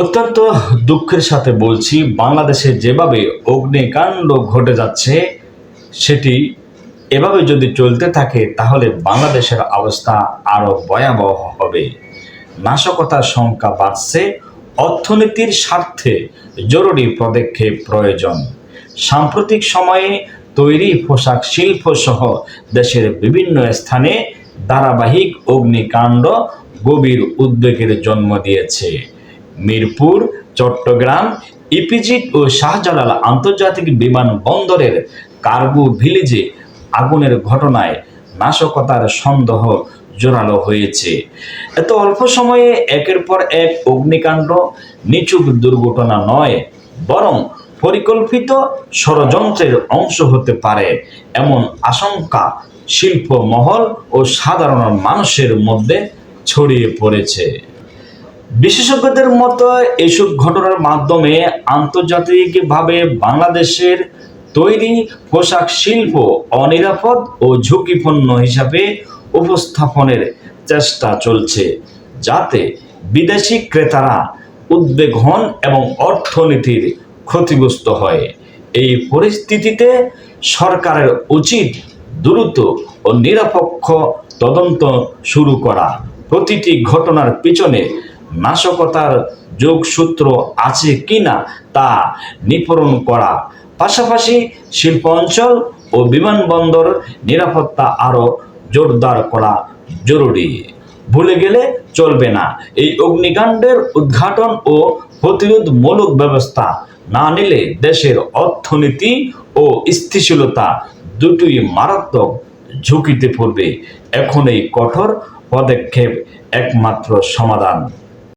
অত্যন্ত দুঃখের সাথে বলছি, বাংলাদেশে যেভাবে অগ্নিকাণ্ড ঘটে যাচ্ছে, সেটি এভাবে যদি চলতে থাকে, তাহলে বাংলাদেশের অবস্থা আরও ভয়াবহ হবে। নাশকতার সংখ্যা বাড়ছে, অর্থনীতির স্বার্থে জরুরি পদক্ষেপ প্রয়োজন। সাম্প্রতিক সময়ে তৈরি পোশাক শিল্প সহ দেশের বিভিন্ন স্থানে ধারাবাহিক অগ্নিকাণ্ড গভীর উদ্বেগের জন্ম দিয়েছে। মিরপুর, চট্টগ্রাম ইপিজিট ও শাহজালাল আন্তর্জাতিক বিমানবন্দরের কার্গো ভিলেজে আগুনের ঘটনায় নাশকতার সন্দেহ জোরালো হয়েছে। এত অল্প সময়ে একের পর এক অগ্নিকাণ্ড নিচুক দুর্ঘটনা নয়, বরং পরিকল্পিত ষড়যন্ত্রের অংশ হতে পারে এমন আশঙ্কা শিল্প মহল ও সাধারণ মানুষের মধ্যে ছড়িয়ে পড়েছে। বিশেষজ্ঞদের মতো, এসব ঘটনার মাধ্যমে আন্তর্জাতিকভাবে বাংলাদেশের তৈরি পোশাক শিল্প অনিরাপদ ও ঝুঁকিপূর্ণ হিসাবে উপস্থাপনের চেষ্টা চলছে, যাতে বিদেশি ক্রেতারা উদ্বেগ হন এবং অর্থনীতির ক্ষতিগ্রস্ত হয়। এই পরিস্থিতিতে সরকারের উচিত দ্রুত ও নিরপেক্ষ তদন্ত শুরু করা। প্রতিটি ঘটনার পিছনে নাশকতার যোগসূত্র আছে কিনা তা নিপরণ করা। পাশাপাশি শিল্প অঞ্চল ও বিমানবন্দর নিরাপত্তা আরও জোরদার করা জরুরি। ভুলে গেলে চলবে না। এই অগ্নিকাণ্ডের উদ্ঘাটন ও প্রতিরোধমূলক ব্যবস্থা না নিলে দেশের অর্থনীতি ও স্থিতিশীলতা দুটোই মারাত্মক ঝুঁকিতে পড়বে। এখন এই কঠোর পদক্ষেপ একমাত্র সমাধান।